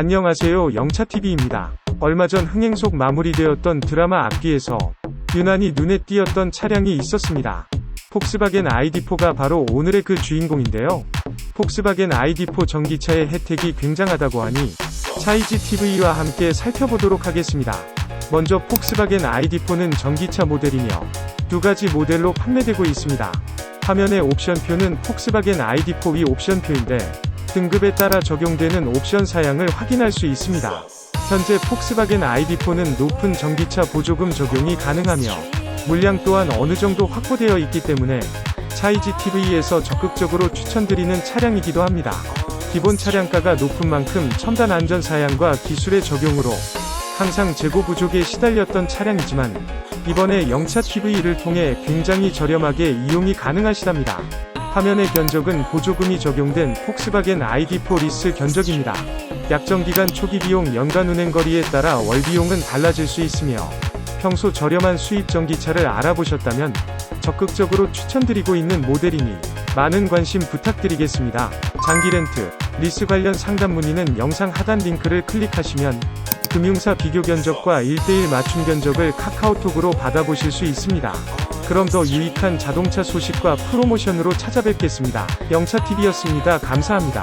안녕하세요 영차TV입니다. 얼마 전 흥행 속 마무리되었던 드라마 앞뒤에서 유난히 눈에 띄었던 차량이 있었습니다. 폭스바겐 ID4가 바로 오늘의 그 주인공인데요. 폭스바겐 ID4 전기차의 혜택이 굉장하다고 하니 차이지 TV와 함께 살펴보도록 하겠습니다. 먼저 폭스바겐 ID4는 전기차 모델이며 두 가지 모델로 판매되고 있습니다. 화면의 옵션표는 폭스바겐 ID4 위 옵션표인데 등급에 따라 적용되는 옵션 사양을 확인할 수 있습니다. 현재 폭스바겐 ID4는 높은 전기차 보조금 적용이 가능하며 물량 또한 어느 정도 확보되어 있기 때문에 차이지 TV에서 적극적으로 추천드리는 차량이기도 합니다. 기본 차량가가 높은 만큼 첨단 안전 사양과 기술의 적용으로 항상 재고 부족에 시달렸던 차량이지만 이번에 영차 TV를 통해 굉장히 저렴하게 이용이 가능하시답니다. 화면의 견적은 보조금이 적용된 폭스바겐 ID4 리스 견적입니다. 약정기간 초기 비용 연간 운행 거리에 따라 월 비용은 달라질 수 있으며 평소 저렴한 수입 전기차를 알아보셨다면 적극적으로 추천드리고 있는 모델이니 많은 관심 부탁드리겠습니다. 장기 렌트, 리스 관련 상담 문의는 영상 하단 링크를 클릭하시면 금융사 비교 견적과 1대1 맞춤 견적을 카카오톡으로 받아보실 수 있습니다. 그럼 더 유익한 자동차 소식과 프로모션으로 찾아뵙겠습니다. 영차TV였습니다. 감사합니다.